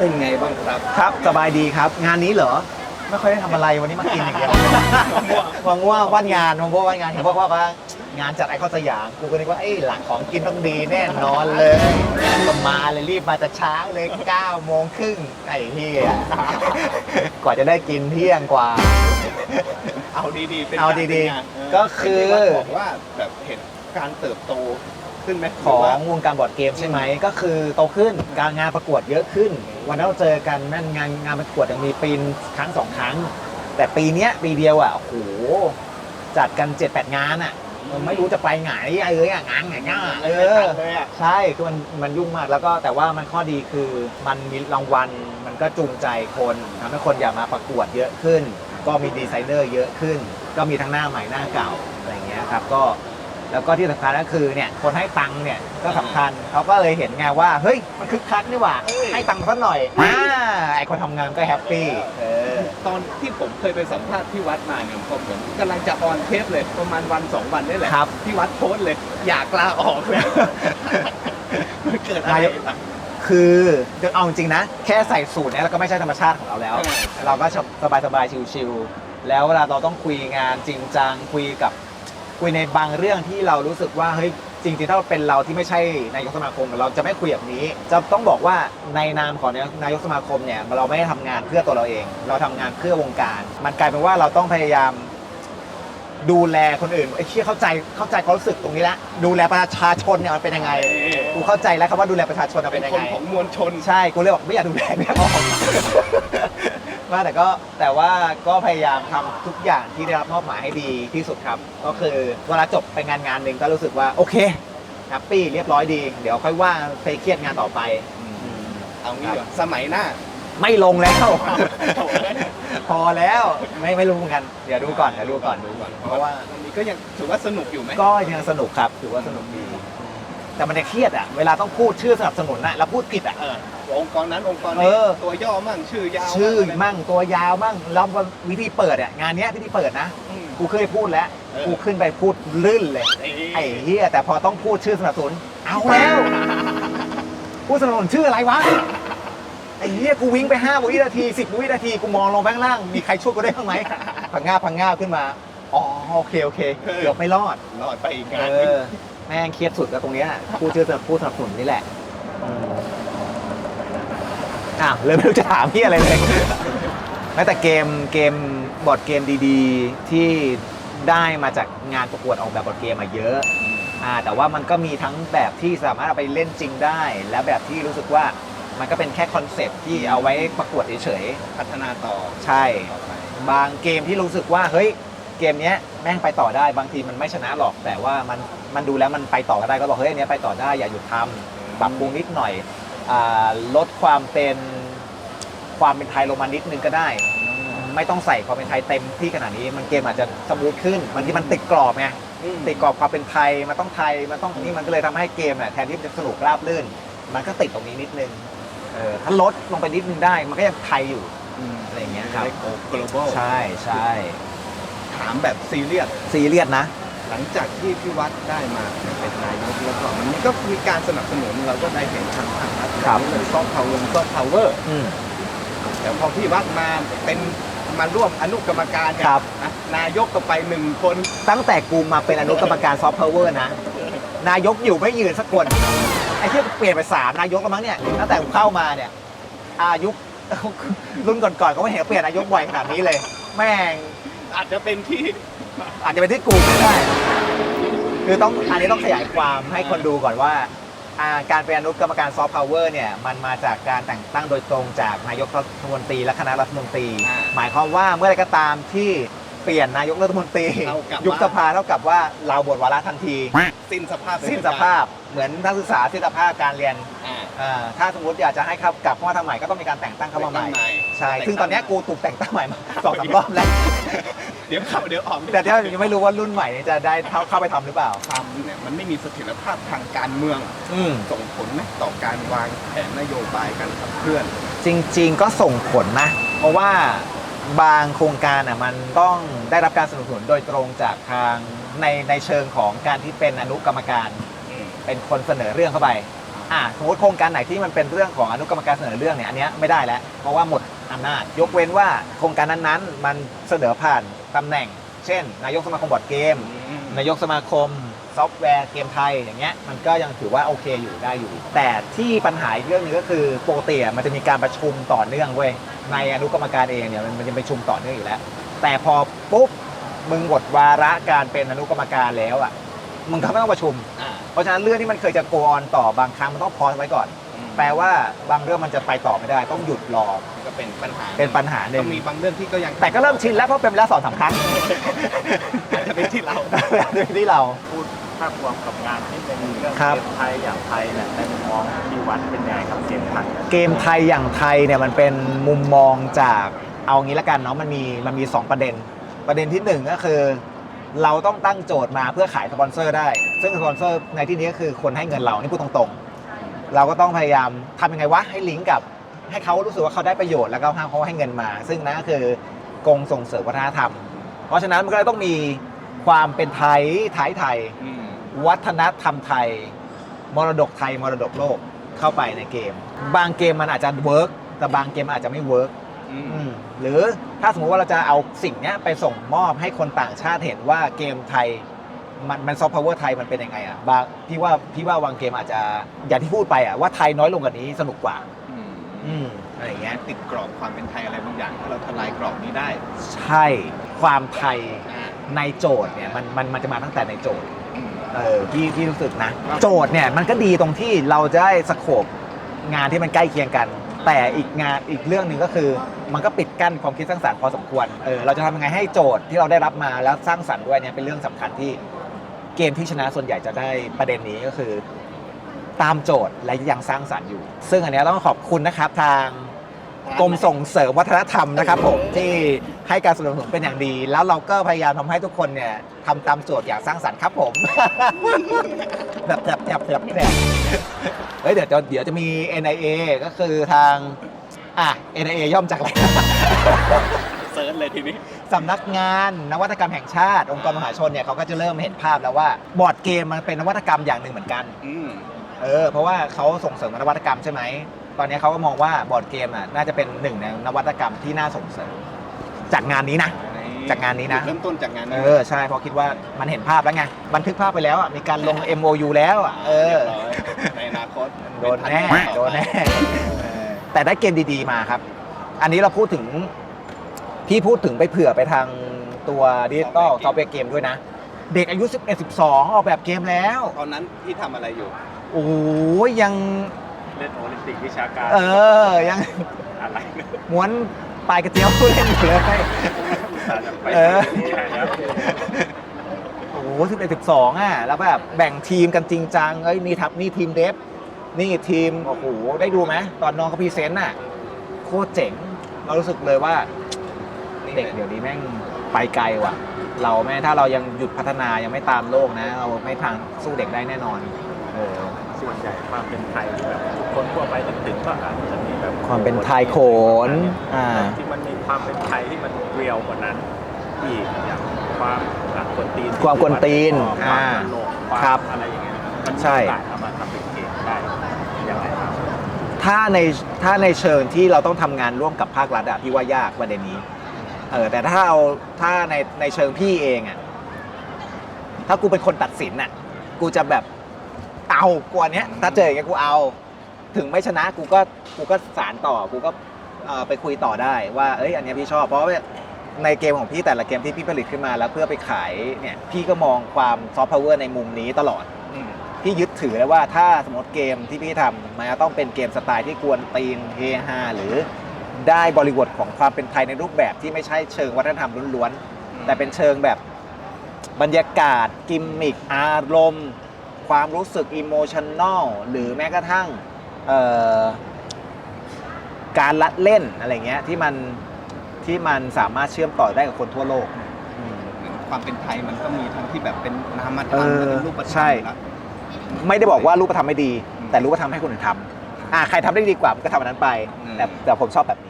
เป็นไงบ้างครับ ครับ สบายดีครับ งานนี้เหรอ ไม่ค่อยได้ทำอะไรวันนี้มากินอย่างเดียววังว่าวันงานวังว่าวันงานเห็นบอกว่าว่างานจัดไอคอนสยามกูก็นึกว่าไอ้ยหลังของกินต้องดีแน่นอนเลยก็มาเลยรีบมาแต่เช้าเลย9โมงครึ่งไอ้เฮียกว่าจะได้กินเที่ยงกว่า เอาดีๆ เป็นเอาดีๆเป็นงนก็คือเห็นที่วัดบอกว่าแบบเห็นการเติบโตขึ้นไหมของหรืว่าวงการบอร์ดเกมใช่ไหมก็คือโตขึ้นการงานประกวดเยอะขึ้น วันนั้นเราเจอกันแม่นงานงานประกวดยังมีปีนครั้งสองครั้ง แต่ปีเนี้ยปีเดียวอะโอ้โหจัดกัน7จ็ดแปดงานอะมันไม่รู้จะไปไหนไอ้เอ้ยอะงานไหนง่าเออเลยใช่คือมันมันยุ่งมากแล้วก็แต่ว่ามันข้อดีคือมันมีรางวัลมันก็จูงใจคนทำให้คนอยากมาประกวดเยอะขึ้น ก็มีดีไซเนอร์เยอะขึ้น ก็มีทั้งหน้าใหม่หน้าเก่าอะไรเงี้ยครับก็ แล้วก็ที่สำคัญก็คือเนี่ยคนให้ตังค์เนี่ยก็สำคัญเขาก็เลยเห็นไงว่า เฮ้ย มันคึกคักนี่หว่าเอ้ยให้ตังค์สักหน่อยอ่าไอคนทำงานก็แฮปปี้เออ ตอนที่ผมเคยไปสัมภาษณ์ที่วัดมาเนี่ยผมผมกำลังจะออนเทปเลยประมาณวันสองวันนี่แหละครับที่วัดโพสต์เลย อยากลาออกเลยมันเกิดอะไรนายกอะคือเอาจริงๆนะ แค่ใส่สูตรเนี่ยเราก็ไม่ใช่ธรรมชาติของเราแล้วเออเราก็สบายสบายๆชิวๆแล้วเวลาเราต้องคุยงานจริงจังคุยกับ คุยในบางเรื่องที่เรารู้สึกว่าเฮ้ยจริงๆถ้าเป็นเราที่ไม่ใช่นายกสมาคมเราจะไม่คุยแบบนี้ จะต้องบอกว่าในนามของนายกสมาคมเนี่ยเราไม่ได้ทำงานเพื่อตัวเราเอง เราทำงานเพื่อวงการ มันกลายเป็นว่าเราต้องพยายามดูแลคนอื่นไอ้เชี่ยเข้าใจเข้าใจความรู้สึกตรงนี้แล้วดูแลประชาชนเนี่ยมันเป็นยังไงกูเข้าใจแล้วครับว่าดูแลประชาชนมันเป็เป็นนยังคนไงของมวลชนใช่กูเลยบอกไม่อยากดูแลไม่อยา กออกว่าแต่ก็แต่ว่าก็พยายามทำทุกอย่างที่ได้รับมอบหมายให้ดีที่สุดครับ ก็คือเวลาจบไปงานงานหนึ่งก็รู้สึกว่าโอเคแฮปปี้เรียบร้อยดี เดี๋ยวค่อยว่าไปเครียดงานต่อไป เอางี้ดีกว่าสมัยหน้า ไม่ลงแล้วโถ่เอ้ยพอแล้วไม่ไม่รู้เหมือนกัน เดี๋ยวดูก่อนเดี๋ยวดูก่อนดูก่อน เพราะว่าวันนี้ก็ยังถือว่าสนุกอยู่ไหมก็ยังสนุกครับถือว่าสนุกดี แต่มันจะเครียดอะเวลาต้องพูดชื่อสนับสนุนน่ะแล้วพูดผิดอะเออ องค์กรนั้นองค์กรเอนี้อตัวย่อมั่งชื่อยาวชื่อมั่มั่งตัวยาวมั่งแล้ววิธีเปิดอะงานเนี้ยวิธีเปิดนะ อืม กูเคยพูดแล้ว เออ กูขึ้นไปพูดลื่นเลย ไอ้เฮียแต่พอต้องพูดชื่อสนับสนุน เอาแล้วพูดสนับสนุนชื่ออะไรวะ ไอ้เฮียกูวิ่งไป5วินาที 10วินาที กูมองลงไปข้างล่าง มีใครช่วยกูได้บ้างไหมพังงาบพังงาบขึ้นมา อ๋อ โอเค โอเค เกือบไม่รอด รอดไปอีกงาเอนหนึ่งอ แม่งเครียดสุดก็ตรงเนี้ย พูดชื่อสนับพูดสนับสนุนนี่แหละอืม อ้าวเลยไม่รู้จะถามพี่อะไรเลยแม้แต่เกมเกมบอร์ดเกมดีๆ ที่ได้มาจากงานประกวดออกแบบบอร์ดเกมมาเยอะอ่าแต่ว่ามันก็มีทั้งแบบที่สามารถเอาไปเล่นจริงได้ และแบบที่รู้สึกว่ามันก็เป็นแค่คอนเซปต์ที่เอาไว้ประกวดเฉยพัฒนาต่อๆใช่ ต่อไปบางเกมที่รู้สึกว่าเฮ้ยเกมเนี้ยแม่งไปต่อได้บางทีมันไม่ชนะหรอก แต่ว่ามันมันดูแล้วมันไปต่อก็ได้ก็บอกเฮ้ยอันเนี้ยไปต่อได้อย่าหยุดทำปรับปรุงนิดหน่อย อาลดความเป็นความเป็นไทยลงมานิดนึงก็ได้ ไม่ต้องใส่ความเป็นไทยเต็มที่ขนาดนี้ มันเกมอาจจะสมูทขึ้นบางทีมันติดกรอบไงติดกรอบความเป็นไทยมันต้องไทยมันต้องนี่มันก็เลยทำให้เกมเนี่ยแทนที่จะสนุกราบรื่น มันก็ติดตรงนี้นิดนึงเออถ้าลดลงไปนิดนึงได้มันก็ยังไทยอยู่อะไรอย่างเงี้ยครับ โอ้ global ใช่ใช่ถามแบบซีเรียสซีเรียสนะ หลังจากที่พี่วัดได้มาเป็นนายกแล้วก็มันก็มีการสนับสนุนเราก็ได้เห็นทางทางรัฐครับเลยซอฟต์พาวเวอร์ซอฟต์พาวเวอร์อืม แต่พอพี่วัดมาเป็นมาร่วมอนุกรรมการเนี่ยครับ นะนายกก็ไปหนึ่งคนตั้งแต่กูมาเป็นอนุกรรมการซอฟต์พาวเวอร์นะ นายกอยู่ไม่ยืนสักคน ไอ้ที่เปลี่ยนไปสามนายกแล้วมั้งเนี่ย ตั้งแต่กูเข้ามาเนี่ย อายุ รุ่นก่อนๆก็ไม่เห็นเปลี่ยนนายกบ่อยขนาดนี้เลย แม่งอาจจะเป็นที่ อาจจะเป็นที่กูก็ได้ คือต้องอันนี้ต้องขยายความให้คนดูก่อนว่าอ่าการเป็นอนุกรรมการซอฟต์พาวเวอร์เนี่ยมันมาจากการแต่งตั้งโดยตรงจากนายกรัฐมนตรีและคณะรัฐมนตรี อ่าหมายความว่าเมื่อไรก็ตามที่เปลี่ยนนายกรัฐมนตรี เท่ากับว่ายุบสภาเท่ากับว่าเราบทวาระทันที สิ้นสภาพสิ้นสภาพเหมือนนักศึกษาสิ้นสภาพการเรียนอ่าอ่าถ้าสมมติอยากจะให้ครับกลับเข้ามาทำใหม่ก็ต้องมีการแต่งตั้งเข้ามาใหม่แต่งตั้งใหม่ใช่ ซึ่งตอนเนี้ยกูถูกแต่งตั้งใหม่มาสองสามรอบแล้ว เดี๋ยวเข้าเดี๋ยวออกแต่ที่ยังไม่รู้ว่ารุ่นใหม่นี้จะได้เข้าเข้าไปทำหรือเปล่าทำเนี่ยมันไม่มีเสถียรภาพทางการเมืองอืม ส่งผลไหมต่อการวางแผนนโยบายการขับเคลื่อน จริงๆก็ส่งผลนะ เพราะว่าบางโครงการอะมันต้องได้รับการสนับสนุนโดยตรงจากทางในในเชิงของการที่เป็นอนุกรรมการ เป็นคนเสนอเรื่องเข้าไปอะสมมติโครงการไหนที่มันเป็นเรื่องของอนุกรรมการเสนอเรื่องเนี่ยอันเนี้ยไม่ได้แล้ว เพราะว่าหมดอำนาจ ยกเว้นว่าโครงการนั้นๆ มันเสนอผ่าน ตำแหน่ง เช่น นายกสมาคมบอร์ดเกม นายกสมาคมซอฟต์แวร์เกมไทยอย่างเงี้ยมันก็ยังถือว่าโอเคอยู่ได้อยู่ แต่ที่ปัญหาอีกเรื่องหนึงก็คือปกติอะมันจะมีการประชุมต่อเนื่องเว้ยในอนุกรรมการเองเนี่ยมันมันจะประชุมต่อเนื่องอยู่แล้ว แต่พอปุ๊บมึงหมดวาระการเป็นอนุกรรมการแล้วอะมึงก็ไม่ต้องประชุมอ่าเพราะฉะนั้นเรื่องที่มันเคยจะโกออนต่อบางครั้งมันต้องพอสไว้ก่อน แปลว่าบางเรื่องมันจะไปต่อไม่ได้ ต้องหยุดรอ ก็เป็นปัญหาเป็นปัญหาหนึ่ก็งมีบางเรื่องที่ก็ยังแต่ก็เริ่มชินแล้วเพราะเป็นเวลาสองสามครั้งอาจจะเป็นที่เรา เป็นที่เรา พูดภาพรวมกับงานที่เป็นเรื่องครับ เกมไทยอย่างไทยเนี่ยในมุมมองที่วัดเป็นยังไงครับเกมไทยเกมไทยอย่างไทยเนี่ยมันเป็นมุมมองจากเอางี้ละกันเนาะมันมีมันมี 2 ประเด็น ประเด็นที่หนึ่งก็คือ เราต้องตั้งโจทย์มาเพื่อขายสปอนเซอร์ได้ ซึ่งสปอนเซอร์ในที่นี้ก็คือคนให้เงินเรานี่พูดตรงๆ เราก็ต้องพยายามทำยังไงวะให้ลิงก์กับ ให้เขารู้สึกว่าเขาได้ประโยชน์แล้วก็ให้เขาให้เงินมา ซึ่งนั่นก็คือกงส่งเสริมวัฒนธรรม เพราะฉะนั้นมันก็เลยต้องมีความเป็นไทยไทยไทย อืมวัฒนธรรมไทย มรดกไทย มรดกโลกเข้าไปในเกม บางเกมมันอาจจะเวิร์กแต่บางเกมมันอาจจะไม่เวิร์กอืมอืมหรือถ้าสมมติว่าเราจะเอาสิ่งเนี้ยไปส่งมอบให้คนต่างชาติเห็นว่าเกมไทย มันมันซอฟต์พาวเวอร์ไทยมันเป็นยังไงอะบางพี่ว่าพี่ว่าบางเกมอาจจะอย่างที่พูดไปอะว่าไทยน้อยลงกว่านี้สนุกกว่า อืมอืมอะไรอย่างเงี้ยติดกรอบความเป็นไทยอะไรบางอย่างถ้าเราทลายกรอบนี้ได้ใช่ความไทยอ่าในโจทย์เนี่ยมันมันมันจะมาตั้งแต่ในโจทย์ อืม เออพี่พี่รู้สึกนะ โจทย์เนี่ยมันก็ดีตรงที่เราจะได้สโคปงานที่มันใกล้เคียงกัน แต่อีกงานอีกเรื่องหนึ่งก็คือ มันก็ปิดกั้นความคิดสร้างสรรค์พอสมควรเออเราจะทำยังไงให้โจทย์ที่เราได้รับมาแล้วสร้างสรรค์ด้วยเนี่ยเป็นเรื่องสำคัญที่ เกมที่ชนะส่วนใหญ่จะได้ประเด็นนี้ก็คือ ตามโจทย์และยังสร้างสรรค์อยู่ ซึ่งอันเนี้ยต้องขอบคุณนะครับทางกรมส่งเสริมวัฒนธรรมนะครับผมที่ให้การสนับสนุนเป็นอย่างดี แล้วเราก็พยายามทำให้ทุกคนเนี่ยทำตามโจทย์อย่างสร้างสรรค์ครับผมแบบแบบแบบแบบแบบเฮ้ยเดี๋ยวจะเดี๋ยวจะมี NIA ก็คือทางอะ NIA ย่อมจากอะไรเซิ ร์ชเลยทีนี้ สำนักงานนวัตกรรมแห่งชาติ องค์กรมหาชนเนี่ยเขาก็จะเริ่มเห็นภาพแล้วว่าบอร์ดเกมมันเป็นนวัตกรรมอย่างหนึ่งเหมือนกัน อืม เออเพราะว่าเขาส่งเสริมนวัตกรรมใช่ไหม ตอนนี้เขาก็มองว่าบอร์ดเกมอะน่าจะเป็นหนึ่งในนวัตกรรมที่น่าส่งเสริม จากงานนี้นะ จากงานนี้นะ เริ่มต้นจากงานเอนี้อใช่เพราะคิดว่ามันเห็นภาพแล้วไงบันทึกภาพไปแล้วอะมีการลง MOU แล้วอะเออเรียบร้อยในอนาคตโดนแน่ เป็โดนแน่เออแต่ได้เกมดีๆมาครับ อันนี้เราพูดถึง พี่พูดถึงไปเผื่อไปทางตัวดิจิตอลซอฟต์แวร์เกมด้วยนะ เด็กอายุ 11 12 ออกแบบเกมแล้ว ตอนนั้นพี่ทำอะไรอยู่ โอ้ยยังเล่นโอลิมปิกวิชาการเออยังอะไรเนี่ยม้วนปลายกระเจียวเล่นอยู่เลยอุตส่าห์จะไปเออ ใช่แล้วโอ้โหสิบเอ็ดสิบสองอะ แล้วแบบแบ่งทีมกันจริงจังเอ้ยนี่ทับนี่ทีมเดฟ นี่ทีม โอ้โห ได้ดูไหม ตอนน้องเขาพรีเซนต์น่ะ โคตรเจ๋ง เรารู้สึกเลยว่า เด็กเดี๋ยวนี้แม่งไปไกลว่ะ เราแม่ถ้าเรายังหยุดพัฒนายังไม่ตามโลกนะ เราไม่ทางสู้เด็กได้แน่นอนเออส่วนใหญ่ความเป็นไทยที่แบบคนทั่วไปนึกถึงก็อาจจะมีแบบความเป็นไทยโขนอ่าที่มันมีความเป็นไทยที่มันเรียวกว่านั้นอีกอย่างความอะกวนตีนความกวนตีนความอ่าตลกควาครับมอะไรอย่างเงี้ยมันมีใช่โอกาสเอามาทำเป็นเกมได้ยังไงครับถ้าในถ้าในเชิงที่เราต้องทำงานร่วมกับภาครัฐอะพี่ว่ายากประเด็นนี้ เออแต่ถ้าเอาถ้าในในเชิงพี่เองอะถ้ากูเป็นคนตัดสินอะกูจะแบบเอากวนเนี้ย ถ้าเจออย่างเงี้ยกูเอา ถึงไม่ชนะกูก็กูก็สารต่อกูก็เอ่อไปคุยต่อได้ว่าเอ้ยอันเนี้ยพี่ชอบ เพราะว่าในเกมของพี่แต่ละเกมที่พี่ผลิตขึ้นมาแล้วเพื่อไปขายเนี่ยพี่ก็มองความซอฟต์พาวเวอร์ในมุมนี้ตลอดอืมพี่ยึดถือเลยว่าถ้าสมมติเกมที่พี่ทำมันจะต้องเป็นเกมสไตล์ที่กวนตีนเฮฮาหรือ ได้บริบทของความเป็นไทยในรูปแบบที่ไม่ใช่เชิงวัฒนธรรมล้วนๆ แต่เป็นเชิงแบบบรรยากาศ กิมมิคอารมณ์ ความรู้สึกอิโมชันแนลหรือแม้กระทั่งเอ่อการละเล่นอะไรเงี้ยที่มันที่มันสามารถเชื่อมต่อได้กับคนทั่วโลกอืมเหมือนความเป็นไทยมันก็มีทั้งที่แบบเป็นนามธรเอรมอและเป็นรูปธรรมใช่ละไม่ได้บอกว่ารูปธรรมไม่ดีอืมแต่รูปธรรมให้คนอื่นทำอ่าใครทำได้ดีกว่ามันก็ทำอันนั้นไปอืมแต่แต่ผมชอบแบบนี้